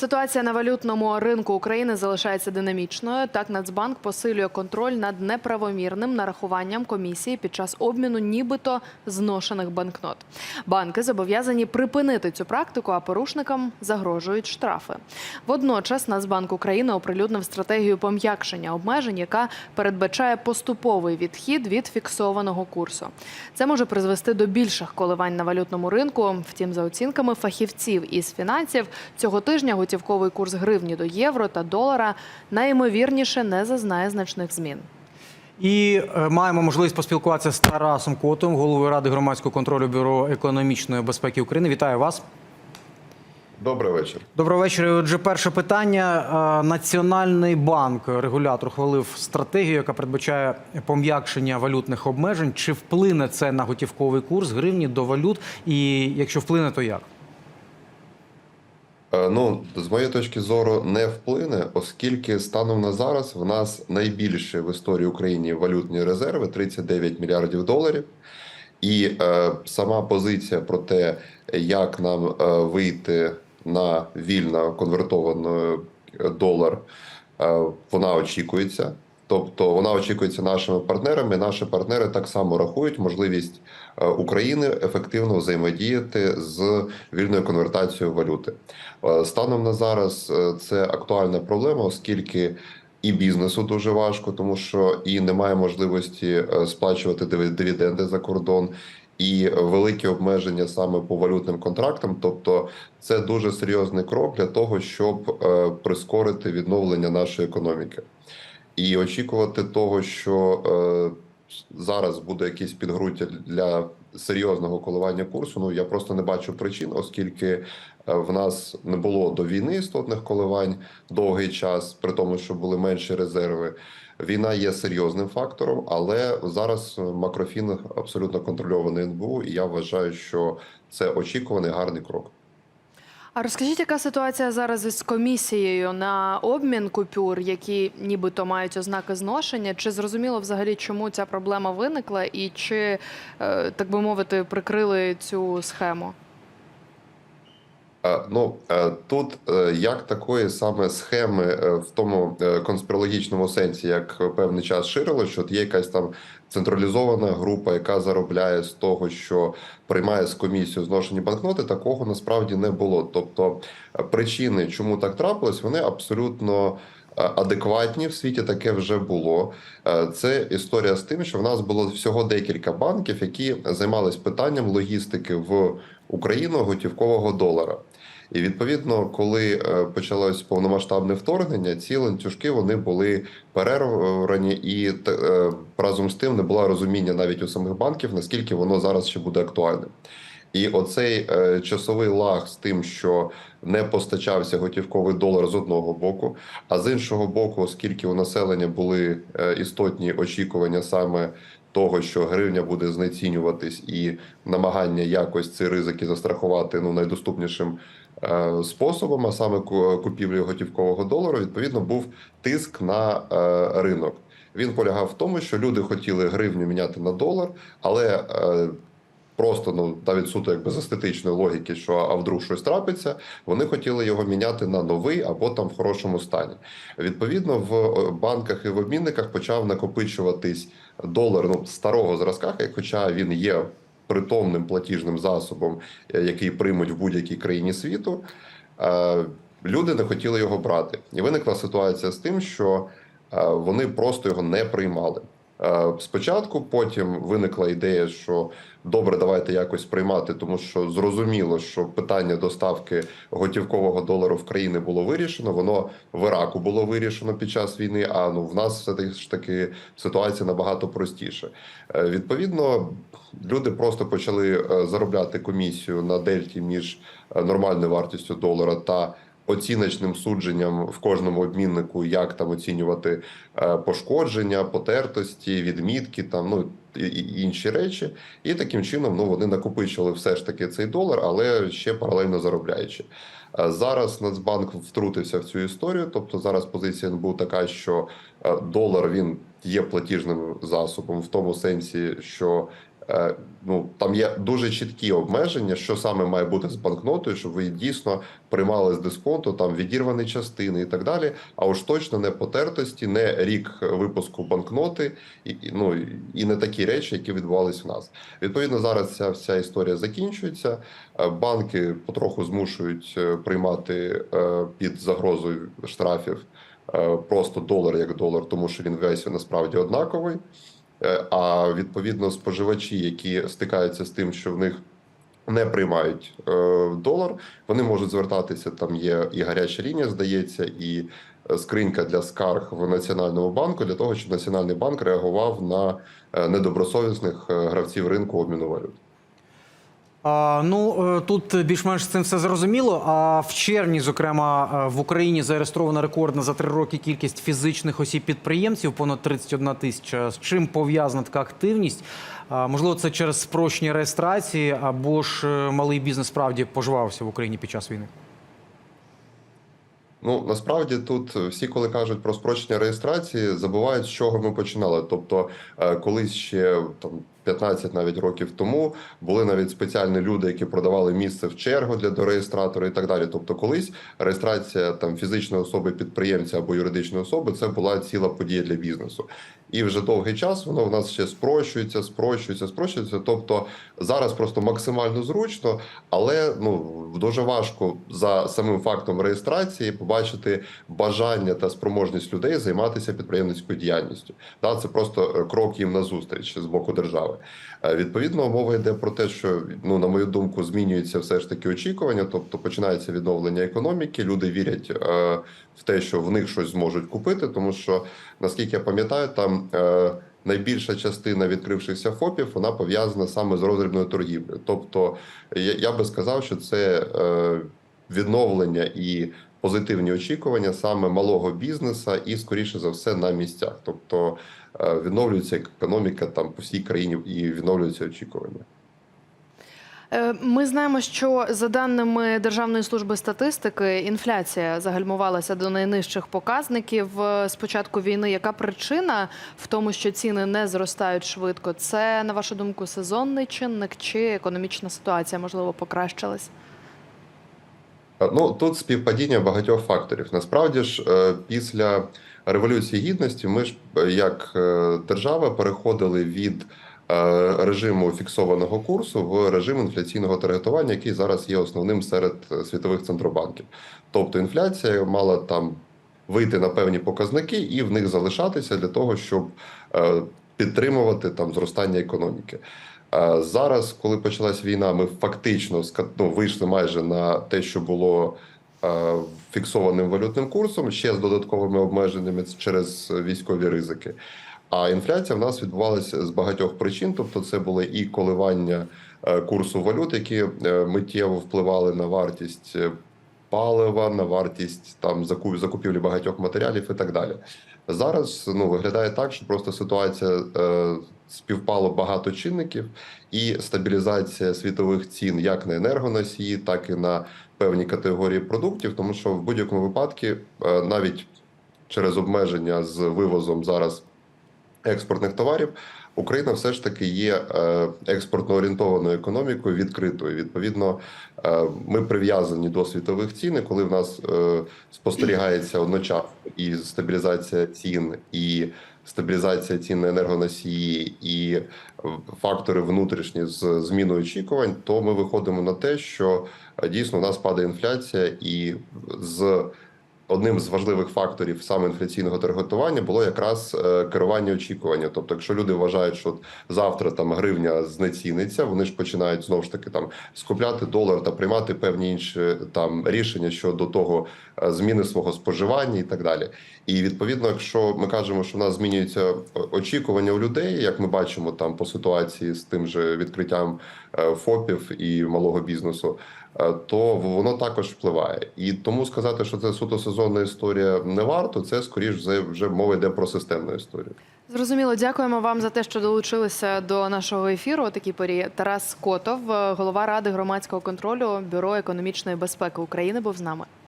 Ситуація на валютному ринку України залишається динамічною. Так, Нацбанк посилює контроль над неправомірним нарахуванням комісії під час обміну нібито зношених банкнот. Банки зобов'язані припинити цю практику, а порушникам загрожують штрафи. Водночас Нацбанк України оприлюднив стратегію пом'якшення обмежень, яка передбачає поступовий відхід від фіксованого курсу. Це може призвести до більших коливань на валютному ринку. Втім, за оцінками фахівців із фінансів, цього тижня готівковий курс гривні до євро та долара найімовірніше не зазнає значних змін. І е, маємо можливість поспілкуватися з Тарасом Котом, головою ради громадського контролю бюро економічної безпеки України. Вітаю вас. Добрий вечір. Доброго вечора. Отже, перше питання. Е, Національний банк регулятор хвалив стратегію, яка передбачає пом'якшення валютних обмежень. Чи вплине це на готівковий курс гривні до валют? І якщо вплине, то як? Е, Ну, з моєї точки зору, не вплине, оскільки станом на зараз в нас найбільше в історії України валютні резерви 39 мільярдів доларів. І е, сама позиція про те, як нам е, вийти на вільно конвертований долар, е, вона очікується. Тобто вона очікується нашими партнерами. Наші партнери так само рахують можливість е, України ефективно взаємодіяти з вільною конвертацією валюти. Е, Станом на зараз е, це актуальна проблема, оскільки і бізнесу дуже важко, тому що і немає можливості сплачувати дивіденди за кордон. І великі обмеження саме по валютним контрактам, тобто це дуже серйозний крок для того, щоб прискорити відновлення нашої економіки. І очікувати того, що е, зараз буде якесь підґрунтя для серйозного коливання курсу. Ну я просто не бачу причин, оскільки е, в нас не було до війни істотних коливань довгий час, при тому, що були менші резерви. Війна є серйозним фактором, але зараз макрофін абсолютно контрольований НБУ, і я вважаю, що це очікуваний гарний крок. А розкажіть, яка ситуація зараз із комісією на обмін купюр, які нібито мають ознаки зношення? Чи зрозуміло взагалі, чому ця проблема виникла, і чи е, так би мовити, прикрили цю схему? Ну е, тут е, як такої саме схеми е, в тому конспірологічному сенсі, як певний час ширило, що є якась там централізована група, яка заробляє з того, що приймає з комісію зношені банкноти, такого насправді не було. Тобто причини, чому так трапилось, вони абсолютно. Адекватні в світі таке вже було. Це історія з тим, що в нас було всього декілька банків, які займались питанням логістики в Україну готівкового долара. І відповідно, коли е, почалось повномасштабне вторгнення, ці ланцюжки вони були перервані, і е, разом з тим не було розуміння навіть у самих банків, наскільки воно зараз ще буде актуальним. І оцей е, часовий лаг з тим, що не постачався готівковий долар з одного боку, а з іншого боку, оскільки у населення були е, істотні очікування саме того, що гривня буде знецінюватись, і намагання якось ці ризики застрахувати ну найдоступнішим способом, а саме ку- купівлі готівкового долару, відповідно був тиск на е, ринок. Він полягав в тому, що люди хотіли гривню міняти на долар, але е, просто ну навіть суто якби з естетичної логіки, що а вдруг щось трапиться, вони хотіли його міняти на новий або там в хорошому стані. Відповідно, в е, банках і в обмінниках почав накопичуватись долар ну старого зразка, хоча він є притомним платіжним засобом, е, який приймуть в будь-якій країні світу. е, Люди не хотіли його брати, і виникла ситуація з тим, що е, вони просто його не приймали. Е, Спочатку потім виникла ідея, що добре, давайте якось приймати, тому що зрозуміло, що питання доставки готівкового долару в країни було вирішено. Воно в Іраку було вирішено під час війни. А ну в нас все ж таки ситуація набагато простіше. Відповідно, люди просто почали е, заробляти комісію на дельті між е, нормальною вартістю долара та оціночним судженням в кожному обміннику, як там оцінювати е, пошкодження, потертості, відмітки, там ну і- інші речі. І таким чином ну вони накопичили все ж таки цей долар, але ще паралельно заробляючи. Е, Зараз Нацбанк втрутився в цю історію. Тобто зараз позиція НБУ така, що е, долар він є платіжним засобом в тому сенсі, що ну там є дуже чіткі обмеження, що саме має бути з банкнотою, щоб ви дійсно приймали з дисконту, там відірвані частини і так далі. А уж точно не потертості, не рік випуску банкноти, і ну і не такі речі, які відбувалися у нас. Відповідно, зараз ця вся історія закінчується. Е, Банки потроху змушують е, приймати е, під загрозою штрафів е, просто долар як долар, тому що він весь насправді однаковий. Е, А відповідно, споживачі, які стикаються з тим, що в них не приймають е, долар, вони можуть звертатися. Там є і гаряча лінія, здається, і е, скринька для скарг в національному банку для того, щоб національний банк реагував на недобросовісних гравців ринку обміну валют. А, ну е, тут більш-менш з цим все зрозуміло. А в червні, зокрема, е, в Україні зареєстрована рекордна за три роки кількість фізичних осіб підприємців, понад 31 тисяча. З чим пов'язана така активність? А, можливо, це через спрощення реєстрації, або ж е, малий бізнес справді пожвався в Україні під час війни. Ну насправді тут всі, коли кажуть про спрощення реєстрації, забувають з чого ми починали. Тобто, колись ще там 15 навіть років тому були навіть спеціальні люди, які продавали місце в чергу для дореєстратора і так далі. Тобто, колись реєстрація там фізичної особи підприємця або юридичної особи це була ціла подія для бізнесу. І вже довгий час воно в нас ще спрощується, спрощується, спрощується. Тобто зараз просто максимально зручно, але ну дуже важко за самим фактом реєстрації побачити бажання та спроможність людей займатися підприємницькою діяльністю. Да, це просто крок їм назустріч з боку держави. Е, Відповідно, мова йде про те, що ну на мою думку змінюється все ж таки очікування, тобто починається відновлення економіки. Люди вірять е, в те, що в них щось зможуть купити, тому що наскільки я пам'ятаю, там. Е, Найбільша частина відкрившихся ФОПів вона пов'язана саме з роздрібною торгівлею. Тобто, я, я би сказав, що це е, відновлення і позитивні очікування саме малого бізнесу і, скоріше за все, на місцях. Тобто відновлюється економіка там по всій країні і відновлюються очікування. Е, Ми знаємо, що за даними Державної служби статистики, інфляція загальмувалася до найнижчих показників е, з початку війни. Яка причина в тому, що ціни не зростають швидко? Це на вашу думку сезонний чинник чи економічна ситуація можливо покращилась? Е, Ну тут співпадіння багатьох факторів. Насправді ж, е, після революції гідності, ми ж е, як е, держава переходили від е, режиму фіксованого курсу в режим інфляційного таргетування, який зараз є основним серед світових центробанків. Тобто інфляція мала там вийти на певні показники і в них залишатися для того, щоб підтримувати там зростання економіки. Зараз, коли почалась війна, ми фактично ну, вийшли майже на те, що було фіксованим валютним курсом, ще з додатковими обмеженнями через військові ризики. А інфляція в нас відбувалася з багатьох причин, тобто це були і коливання е, курсу валют, які е, миттєво впливали на вартість е, палива, на вартість там закуп- закупівлі багатьох матеріалів і так далі. Зараз ну виглядає так, що просто ситуація е, співпало багато чинників, і стабілізація світових цін як на енергоносії, так і на певні категорії продуктів, тому що в будь-якому випадку е, навіть через обмеження з вивозом зараз експортних товарів. Україна все ж таки є е, експортно орієнтованою економікою відкритою. Відповідно, е, ми прив'язані до світових цін, і коли в нас е, спостерігається одночасно і стабілізація цін, і стабілізація цін на енергоносії, і фактори внутрішні з зміною очікувань, то ми виходимо на те, що дійсно у нас падає інфляція, і з Одним з важливих факторів саме інфляційного таргетування було якраз е, керування очікування. Тобто, якщо люди вважають, що завтра там гривня знеціниться, вони ж починають знову ж таки там скупляти долар та приймати певні інші там рішення щодо того е, зміни свого споживання і так далі. І відповідно, якщо ми кажемо, що в нас змінюються очікування у людей, як ми бачимо там по ситуації з тим же відкриттям е, ФОПів і малого бізнесу. е, То воно також впливає, і тому сказати, що це суто сезонна історія не варто. Це скоріш вже мова йде про системну історію. Зрозуміло, дякуємо вам за те, що долучилися до нашого ефіру. Такій порі Тарас Котов, голова ради громадського контролю Бюро економічної безпеки України, був з нами.